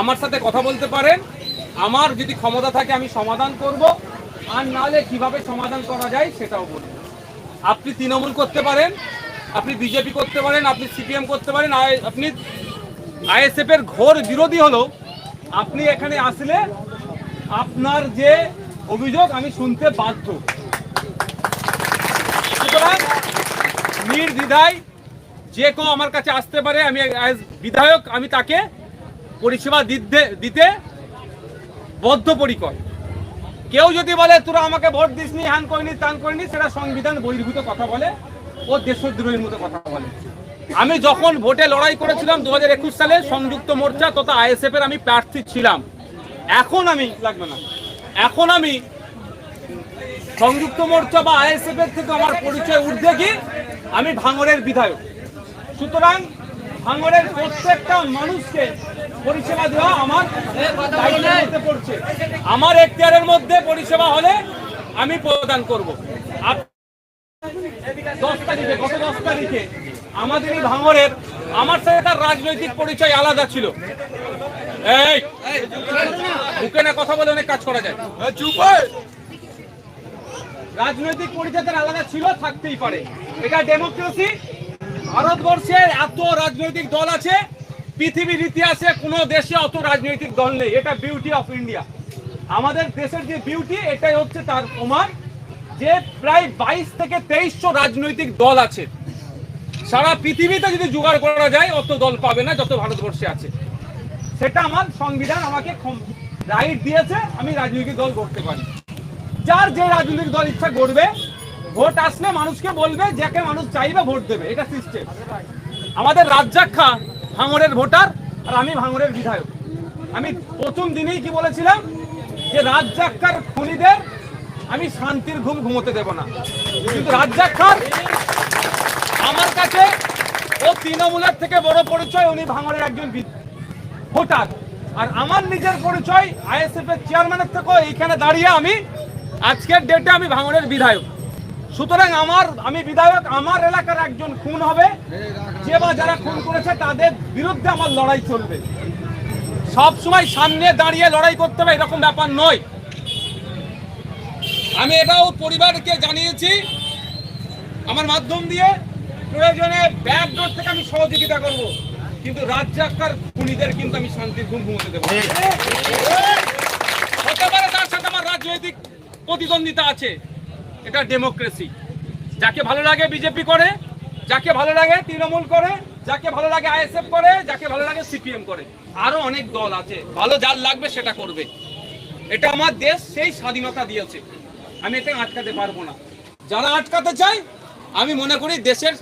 আমার সাথে কথা বলতে পারেন। আমার যদি ক্ষমতা থাকে, আমি সমাধান করব। আর নাহলে কীভাবে সমাধান করা যায়, সেটাও বলব আপনি তৃণমূল করতে পারেন, আপনি বিজেপি করতে পারেন, আপনি সিপিএম করতে পারেন আপনি আইএসএফ এর ঘোর বিরোধী হলো আপনি এখানে আসলে আপনার যে অভিযোগ, আমি শুনতে বাধ্য। সুতরাং নির্দ্বিধায় যে কেউ আমার কাছে আসতে পারে, আমি বিধায়ক, আমি তাকে পরিষেবা দিতে বদ্ধপরিকর। কেউ যদি বলে, তোরা আমাকে ভোট দিসনি হ্যান করিনি, তান করিনি, সেটা সংবিধান বহির্ভূত কথা বলে ও দেশদ্রোহীর মতো কথা বলে। আমি যখন ভোটে লড়াই করেছিলাম দু হাজার একুশ সালে, সংযুক্ত মোর্চা তথা আইএসএফ এর আমি প্রার্থী ছিলাম। এখন আমি, লাগবে না। এখন আমি সংযুক্ত মোর্চা বা আইএসএফ এর থেকে আমার পরিচয় ঊর্ধ্বে কি আমি ভাঙড়ের বিধায়ক। সুতরাং ভাঙড়ের প্রত্যেকটা মানুষকে পরিষেবা দেওয়া আমার পড়ছে। আমার এখতিয়ারের মধ্যে পরিষেবা হলে আমি প্রদান করব। দশ তারিখে গত দশ তারিখে আমাদের এই আমার সাথে তার রাজনৈতিক পরিচয় আলাদা ছিল। এই না কথা বলে অনেক কাজ করা যায়। চুপ রাজনৈতিক পরিচয় তার আলাদা ছিল থাকতেই পারে। এটা ডেমোক্রেসি ভারতবর্ষের এত রাজনৈতিক দল আছে পৃথিবীর ইতিহাসে কোনো দেশে অত রাজনৈতিক দল নেই। এটা বিউটি অফ ইন্ডিয়া আমাদের দেশের যে বিউটি এটাই হচ্ছে তার প্রমাণ যে প্রায় বাইশ থেকে তেইশশো রাজনৈতিক দল আছে। সারা পৃথিবীতে যদি জোগাড় করা যায়, অত দল পাবে না, যত ভারতবর্ষে আছে। সেটা আমার সংবিধান আমাকে রাইট দিয়েছে, আমি রাজনৈতিক দল করতে পারি। যার যে রাজনৈতিক দল ইচ্ছা করবে ভোট আসলে মানুষকে বলবে, যাকে মানুষ চাইবে ভোট দেবে। এটা সিস্টেম আমাদের রাজ্জাক্ষা ভাঙড়ের ভোটার আর আমি ভাঙড়ের বিধায়ক। আমি প্রথম দিনেই কি বলেছিলাম যে রাজ্জাক্ষার খুনিদের আমি শান্তির ঘুম ঘুমোতে দেব না। কিন্তু রাজ্জাক্ষার আমার কাছে ও তৃণমূলের থেকে বড় পরিচয়, উনি ভাঙড়ের একজন ভোটার। আর আমার নিজের পরিচয় আইএসএফ এর চেয়ারম্যানের থেকেও এইখানে দাঁড়িয়ে আমি আজকের ডেটে আমি ভাঙড়ের বিধায়ক। সুতরাং আমার আমি বিধায়ক আমার এলাকার একজন খুন হবে। যে বা যারা খুন করেছে তাদের বিরুদ্ধে আমার লড়াই চলবে। সব সময় সামনে দাঁড়িয়ে লড়াই করতে হবে এরকম ব্যাপার নয়। আমি এটাও পরিবারকে জানিয়েছি আমার মাধ্যম দিয়ে প্রয়োজনে ব্যাকডোর থেকে আমি সহযোগিতা করব। কিন্তু রাজ্জাকার খুনিদের কিন্তু আমি শান্তির ঘুম ঘুমোতে দেবো হতে পারে তার সাথে আমার রাজনৈতিক প্রতিদ্বন্দ্বিতা আছে। এটা ডেমোক্রেসি যাকে ভালো লাগে বিজেপি করে, যাকে ভালো লাগে তৃণমূল করে, যাকে ভালো লাগে আইএসএফ করে, যাকে ভালো লাগে সিপিএম করে। আরও অনেক দল আছে, ভালো যার লাগবে সেটা করবে। এটা আমার দেশ, সেই স্বাধীনতা দিয়েছে। আমি এটা আটকাতে পারব না। যারা আটকাতে চায়, আমি মনে করি দেশের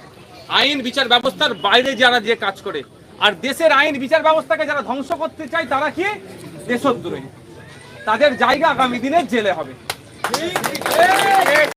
আইন বিচার ব্যবস্থার বাইরে যারা যে কাজ করে, আর দেশের আইন বিচার ব্যবস্থাকে যারা ধ্বংস করতে চায়, তারা কি? দেশদ্রোহী। তাদের জায়গা আগামী দিনে জেলে হবে।